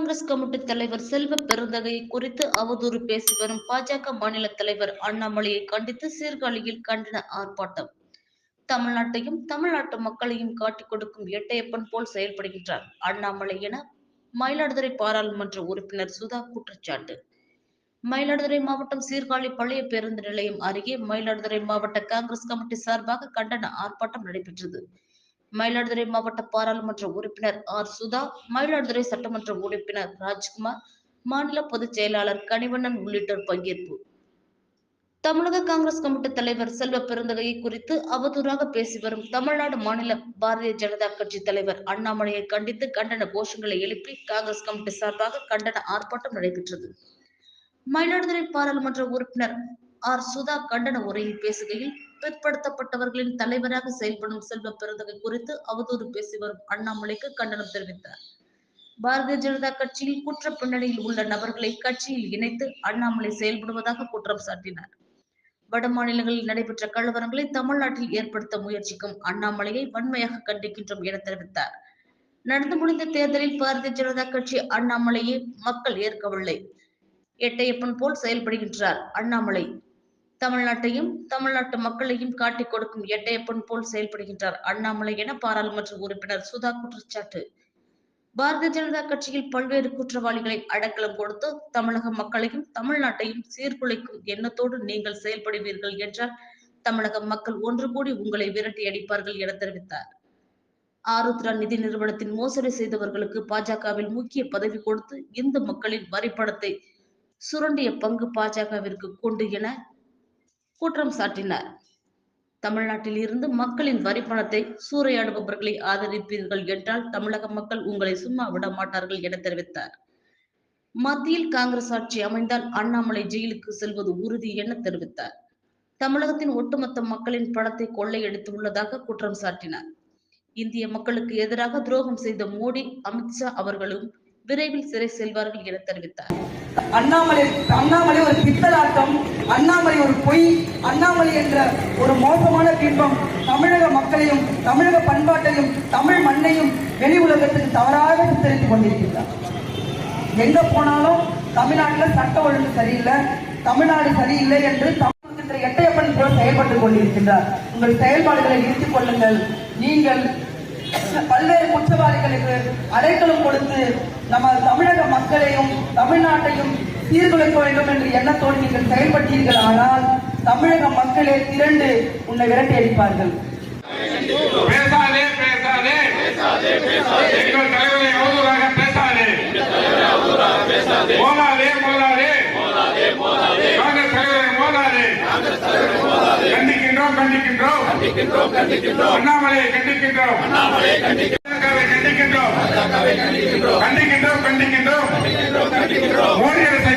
Congress committee தலைவர் செல்வ பெருந்தகை குறித்து அவதூறு பேசி வரும் பாஜக மாநில தலைவர் அண்ணாமலையை கண்டித்து சீர்காழியில் கண்டன ஆர்ப்பாட்டம். தமிழ்நாட்டையும் தமிழ்நாட்டு மக்களையும் காட்டிக் கொடுக்கும் எட்டையப்பன் போல் செயல்படுகின்றார் அண்ணாமலை என மயிலாடுதுறை பாராளுமன்ற உறுப்பினர் சுதா குற்றச்சாட்டு. மயிலாடுதுறை மாவட்டம் சீர்காழி பழைய பேருந்து நிலையம் அருகே மயிலாடுதுறை மாவட்ட காங்கிரஸ் கமிட்டி சார்பாக கண்டன ஆர்ப்பாட்டம் நடைபெற்றது. மயிலாடுதுறை மாவட்ட பாராளுமன்ற உறுப்பினர் ஆர். சுதா மயிலாடுதுறை சட்டமன்ற உறுப்பினர் ராஜ்குமார் மாநில பொதுச் செயலாளர் கனிவண்ணன் உள்ளிட்டோர் பங்கேற்பு. தமிழக காங்கிரஸ் கமிட்டி தலைவர் செல்வ பெருந்தகையை குறித்து அவதூறாக பேசி வரும் தமிழ்நாடு மாநில பாரதிய ஜனதா கட்சி தலைவர் அண்ணாமலையை கண்டித்து கண்டன கோஷங்களை எழுப்பி காங்கிரஸ் கமிட்டி சார்பாக கண்டன ஆர்ப்பாட்டம் நடைபெற்றது. மயிலாடுதுறை பாராளுமன்ற உறுப்பினர் ஆர். சுதா கண்டன உரையில் பேசுகையில் பிற்படுத்தப்பட்டவர்களின் தலைவராக செயல்படும் செல்வ பெருந்தகை குறித்து அவதூறு பேசி வரும் அண்ணாமலைக்கு கண்டனம் தெரிவித்தார். பாரதிய ஜனதா கட்சியில் குற்ற பின்னணியில் உள்ள நபர்களை கட்சியில் இணைத்து அண்ணாமலை செயல்படுவதாக குற்றம் சாட்டினார். வட மாநிலங்களில் நடைபெற்ற கலவரங்களை தமிழ்நாட்டில் ஏற்படுத்த முயற்சிக்கும் அண்ணாமலையை வன்மையாக கண்டிக்கின்றோம் என தெரிவித்தார். நடந்து முடிந்த தேர்தலில் பாரதிய ஜனதா கட்சி அண்ணாமலையை மக்கள் ஏற்கவில்லை. எட்டையப்பன் போல் செயல்படுகின்றார் அண்ணாமலை. தமிழ்நாட்டையும் தமிழ்நாட்டு மக்களையும் காட்டிக் கொடுக்கும் எட்டையப்பன் போல் செயல்படுகின்றார் அண்ணாமலை என பாராளுமன்ற உறுப்பினர் சுதா குற்றச்சாட்டு. பாரதிய ஜனதா கட்சியில் பல்வேறு குற்றவாளிகளை அடக்கலம் கொடுத்து தமிழக மக்களையும் தமிழ்நாட்டையும் சீர்குலைக்கும் எண்ணத்தோடு நீங்கள் செயல்படுவீர்கள் என்றால் தமிழக மக்கள் ஒன்று கூடி உங்களை விரட்டி அடிப்பார்கள் என தெரிவித்தார். ஆருத்ரா நிதி நிறுவனத்தின் மோசடி செய்தவர்களுக்கு பாஜகவில் முக்கிய பதவி கொடுத்து இந்து மக்களின் வரிப்படத்தை சுரண்டிய பங்கு பாஜகவிற்கு கொண்டு என குற்றம் சாட்டினார். தமிழ்நாட்டில் இருந்து மக்களின் வரி பணத்தை சூறையாடுபவர்களை ஆதரிப்பீர்கள் என்றால் தமிழக மக்கள் உங்களை சும்மா விட மாட்டார்கள் என தெரிவித்தார். மத்தியில் காங்கிரஸ் ஆட்சி அமைந்தால் அண்ணாமலை ஜெயிலுக்கு செல்வது உறுதி என தெரிவித்தார். தமிழகத்தின் ஒட்டுமொத்த மக்களின் பணத்தை கொள்ளையடித்து உள்ளதாக குற்றம் சாட்டினார். இந்திய மக்களுக்கு எதிராக துரோகம் செய்த மோடி அமித்ஷா அவர்களும் விரைவில் சிறை செல்வார்கள் என தெரிவித்தார். அண்ணாமலை அண்ணாமலை ஒரு பித்தலாட்டம் அண்ணாமலை ஒரு பொய் அண்ணாமலை என்ற ஒரு மோசமான பிம்பம் தமிழக மக்களையும் தமிழக பண்பாட்டையும் தமிழ் மண்ணையும் வெளி உலகத்துக்கு தவறாக சித்தரித்துக் கொண்டிருக்கிறார் எங்க போனாலும் தமிழ்நாட்டில் சட்ட ஒழுங்கு சரியில்லை தமிழ்நாடு சரியில்லை என்று தமிழ்கின்ற எட்டையப்பன் போல் செயல்பட்டுக் கொண்டிருக்கின்றார். உங்கள் செயல்பாடுகளை நிறுத்திக் கொள்ளுங்கள். நீங்கள் பல்வேறு குற்றவாளிகளுக்கு அடைக்கலம் கொடுத்து நம்ம தமிழக மக்களையும் தமிழ்நாட்டையும் சீர்குலைக்க வேண்டும் என்று எண்ணத்தோடு நீங்கள் செயல்பட்டீர்கள். ஆனால் தமிழக மக்களே திரண்டு உன்னை விரட்டி அடிப்பார்கள். கண்டிக்கின்றோம். கண்டிக்கின்றோம் கண்டிக்கின்றோம். அண்ணாமலையை கண்டிக்கின்றோம். அண்ணாமலையை கண்டிக்கின்றோம். கண்டிக்கின்றோம். கண்டிக்கின்றோம். கண்டிக்கின்றோம் மோடி அரசு